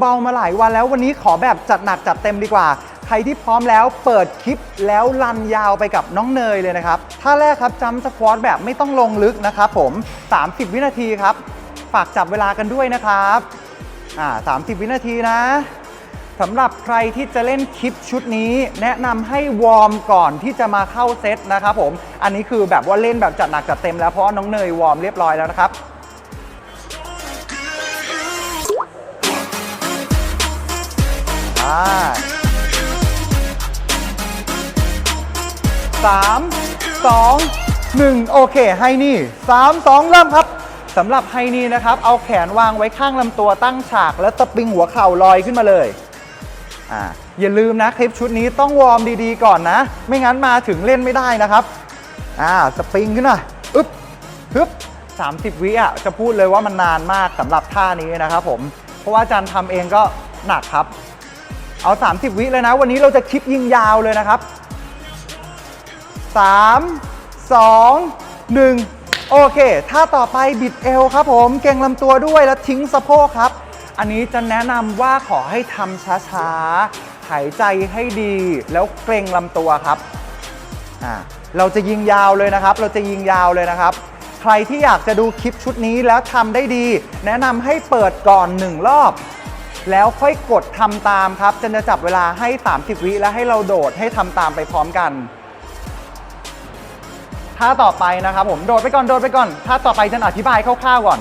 เบาๆมาหลายวันแล้ววันนี้ขอแบบจัดหนักจัดเต็มดีกว่า ใครที่พร้อมแล้วเปิดคลิปแล้วลันยาวไปกับน้องเนยเลยนะครับท่าแรกครับจัมป์สควอตแบบไม่ต้องลงลึกนะครับผม 30 วินาทีครับ ฝากจับเวลากันด้วยนะครับอ่า30 วินาทีนะสำหรับใครที่จะเล่นคลิปชุดนี้ แนะนำให้วอร์มก่อนที่จะมาเข้าเซตนะครับผม อันนี้คือแบบว่าเล่นแบบจัดหนักจัดเต็มแล้วเพราะน้องเนยวอร์มเรียบร้อยแล้วนะครับ สามสองหนึ่งโอเคให้นี่สามสองเริ่มครับสำหรับไฮนี่นะครับ เอาแขนวางไว้ข้างลำตัวตั้งฉาก แล้วสปริงหัวเข่าลอยขึ้นมาเลยอ่าอย่าลืมนะคลิปชุดนี้ต้องวอร์มดีๆก่อนนะ ไม่งั้นมาถึงเล่นไม่ได้นะครับอ่าสปริงขึ้นมาอึ๊บฮึบ30 วิอะจะพูดเลยว่ามันนานมากสำหรับท่านี้นะครับผม เพราะว่าอาจารย์ทำเองก็หนักครับ เอา 30 วิเลยนะ วันนี้เราจะคลิปยิงยาวเลยนะครับ 3 2 1 โอเค ถ้าต่อไปบิดเอวครับผม เก่งลำตัวด้วยแล้วทิ้งสะโพกครับ อันนี้จะแนะนำว่าขอให้ทำช้าๆ หายใจให้ดีแล้วเกรงลำตัวครับอ่าเราจะยิงยาวเลยนะครับ เราจะยิงยาวเลยนะครับ ใครที่อยากจะดูคลิปชุดนี้แล้วทำได้ดี แนะนำให้เปิดก่อน 1 รอบ แล้วค่อยกดทำตามครับจะจะจับเวลาให้ 30 วิแล้วให้เราโดดให้ทำตามไปพร้อมกันท่าต่อไปนะครับผมโดดไปก่อนโดดไปก่อนท่าต่อไปจะอธิบายคร่าวๆก่อน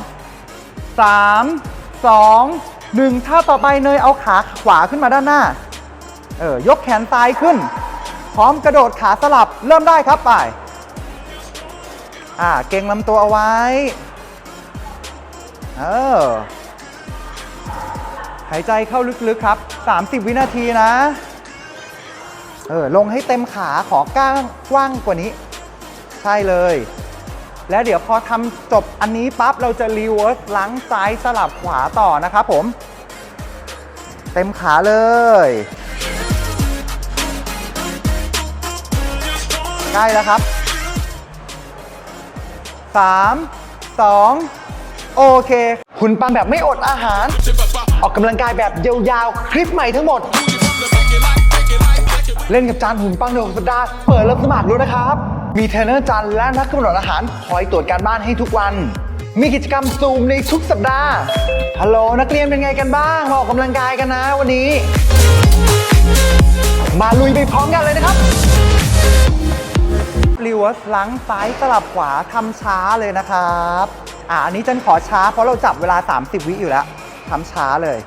3 2 1ท่าต่อไปเนยเอาขาขวาขึ้นมาด้านหน้าเออยกแขนซ้ายขึ้น พร้อมกระโดดขาสลับเริ่มได้ครับไปอ่าเก่งลำตัวเอาไว้เออ หายใจเข้าลึกๆครับ 30 วินาทีนะ เออ ลงให้เต็มขาขอก้างกว้างกว่านี้ ใช่เลย แล้วเดี๋ยวพอทำจบอันนี้ปั๊บ เราจะรีเวิร์สล้างซ้ายสลับขวาต่อนะครับผม เต็มขาเลยใกล้แล้วครับ3 2 โอเค คุณปังแบบไม่อดอาหาร ออกกำลังกายแบบยาวๆ คลิปใหม่ทั้งหมด เล่นกับจานหุ่นปังในหกสัปดาห์เปิดรับสมัครด้วนะครับ มีเทรนเนอร์จานและนักกำหนดอาหารคอยตรวจการบ้านให้ทุกวัน มีกิจกรรมซูมในทุกสัปดาห์ฮัลโหลนักเรียนเป็นไงกันบ้างมาออกกำลังกายกันนะวันนี้ มาลุยไปพร้อมกันเลยนะครับรีเวิร์สล้างซ้ายสลับขวาทำช้าเลยนะครับ อ่าอันนี้จันขอช้าเพราะเราจับเวลา 30 วิอยู่แล้ว ทำช้าเลย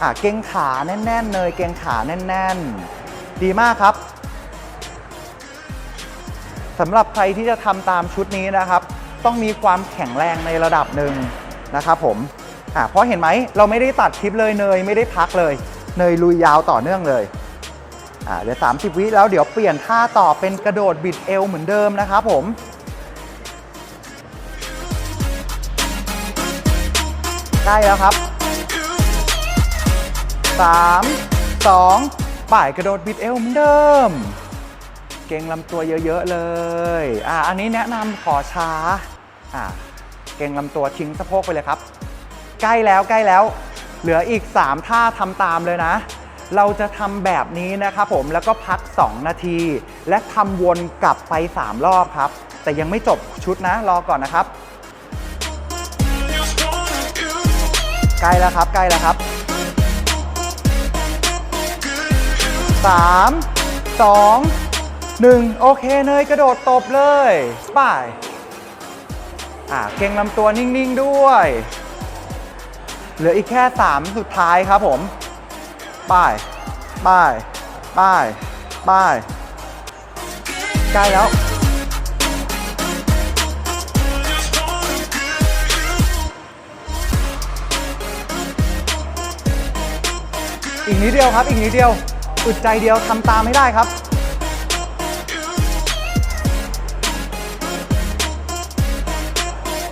อ่าเกงขาแน่นๆเลยเกงขาแน่นๆ ดีมากครับสำหรับใครที่จะทำตามชุดนี้นะครับ ต้องมีความแข็งแรงในระดับหนึ่งนะครับผมอ่าเพราะเห็นไหมเราไม่ได้ตัดคลิปเลยเนยไม่ได้พักเลยเนยลุยยาวต่อเนื่องเลยอ่าเดี๋ยว 30 วิแล้วเดี๋ยวเปลี่ยนท่าต่อเป็นกระโดดบิดเอวเหมือนเดิมนะครับผมใกล้แล้วครับ 3 2 ป่ายกระโดดบิดเอวเหมือนเดิม เก่งลำตัวเยอะ ๆ เลย อ่าอันนี้แนะนำขอช้า อ่าเก่งลำตัวทิ้งสะโพกไปเลยครับ ใกล้แล้วใกล้แล้ว เหลืออีก 3 ท่าทำตามเลยนะ เราจะทำแบบนี้นะครับผมแล้วก็พัก 2 นาที และทำวนกลับไป 3 รอบครับ แต่ยังไม่จบชุดนะ รอก่อนนะครับ ใกล้แล้วครับใกล้แล้วครับ 3 2 1 โอเคเนยกระโดดตบเลยไป่ายอ่าเก่งลำตัวนิ่ง ๆ ด้วย เหลืออีกแค่ 3 สุดท้ายครับผมป้ายป้ายป้ายป้ายใกล้แล้วอีกนิดเดียวครับ อีกนิดเดียว อึดใจเดียวทำตามไม่ได้ครับ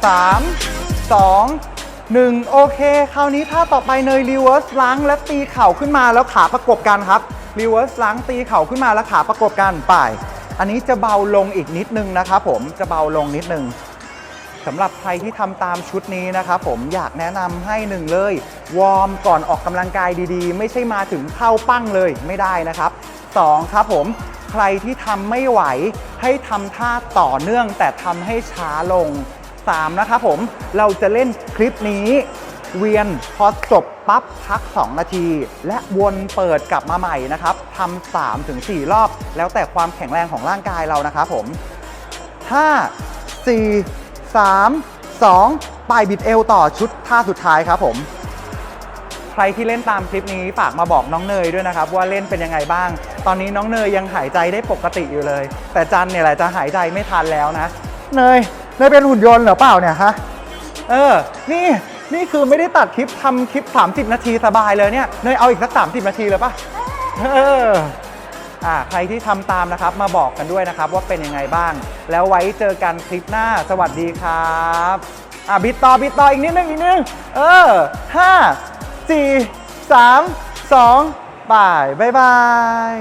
สามสองหนึ่งโอเค คราวนี้ท่าต่อไปเนยรีเวิร์สล้างและตีเข่าขึ้นมาแล้วขาประกบกันครับรีเวิร์สล้างตีเข่าขึ้นมาแล้วขาประกบกันไป อันนี้จะเบาลงอีกนิดนึงนะครับผมจะเบาลงนิดนึง สำหรับใครที่ทำตามชุดนี้นะครับผมอยากแนะนำให้หนึ่งเลย วอร์มก่อนออกกำลังกายดีๆ ไม่ใช่มาถึงเข้าปั้งเลยไม่ได้นะครับสองครับผมใครที่ทำไม่ไหวให้ทำท่าต่อเนื่องแต่ทำให้ช้าลง 3 นะครับผมเราจะเล่นคลิปนี้ เวียนพอจบปั๊บพัก 2 นาที และวนเปิดกลับมาใหม่นะครับทำ3ถึง4รอบ แล้วแต่ความแข็งแรงของร่างกายเรานะครับผม 5 4 3 2 ปลายบิดเอวต่อชุดท่าสุดท้ายครับผม ใครที่เล่นตามคลิปนี้ฝากมาบอกน้องเนยด้วยนะครับ ว่าเล่นเป็นยังไงบ้าง ตอนนี้น้องเนยยังหายใจได้ปกติอยู่เลย แต่จันเนี่ยแหละจะหายใจไม่ทันแล้วนะ เนยเนยเป็นหุ่นยนต์เหรอเปล่าเนี่ยฮะเออ นี่นี่คือไม่ได้ตัดคลิปทำคลิป 30 นาทีสบายเลยเนี่ยเนยเอาอีกสัก 30 นาทีเลยปะเออ อ่าใครที่ทำตามนะครับมาบอกกันด้วยนะครับว่าเป็นยังไงบ้าง แล้วไว้เจอกันคลิปหน้าสวัสดีครับอะบิดต่อบิดต่ออีกนิดนึงอีกนิดนึงเออห้าสี่สามสองบ่ายบายบาย